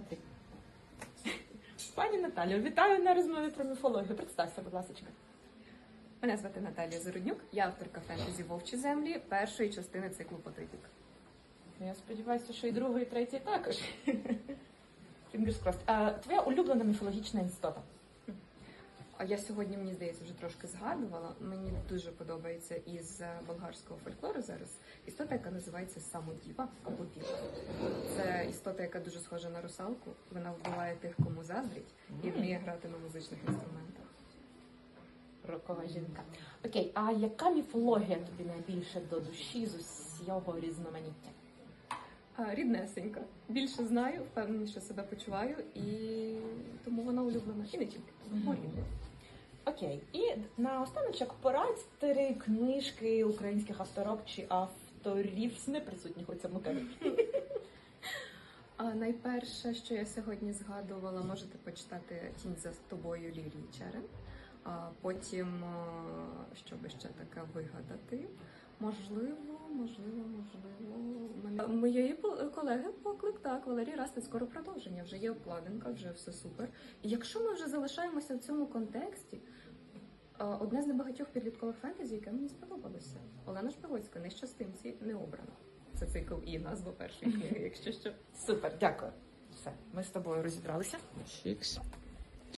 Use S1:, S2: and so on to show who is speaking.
S1: Смотри. Пані Наталію, вітаю на розмові про міфологію. Представся, будь ласка.
S2: Мене звати Наталія Заруднюк, я авторка фентезі Вовчі землі першої частини циклу Потипік.
S1: Я сподіваюся, що і другої, і третій також. Фінгерс. А, твоя улюблена міфологічна істота.
S2: А я сьогодні, мені здається, вже трошки згадувала. Мені дуже подобається із е, болгарського фольклору зараз істота, яка називається самодіва або діва. Це істота, яка дуже схожа на русалку. Вона вбиває тих, кому заздрить, і вміє грати на музичних інструментах.
S1: Рокова жінка. Окей, а яка міфологія тобі найбільше до душі з усього різноманіття?
S2: А, Ріднесенька. Більше знаю, впевненіше себе почуваю, і тому вона улюблена. І не тільки.
S1: Мгм.
S2: Рідне.
S1: Окей, і на останочок порадь три книжки українських авторок чи авторів неприсутніх у цьому камері.
S2: А найперше, що я сьогодні згадувала, можете почитати Тінь за тобою Лілії Черен. А потім, а, що би ще таке вигадати. Можливо. у Мене моєї пол- колеги поклик так, Валерій Растин, скоро продовження. Вже є обкладинка, вже все супер. І якщо ми вже залишаємося в цьому контексті, одне з небагатьох підліткових фентезі, яке мені сподобалося. Олена Шпигоцька, нещастинці не обрана. Це цикл і назва першої книги, якщо що.
S1: Супер, дякую. Все, ми з тобою розібралися.
S3: Фікс.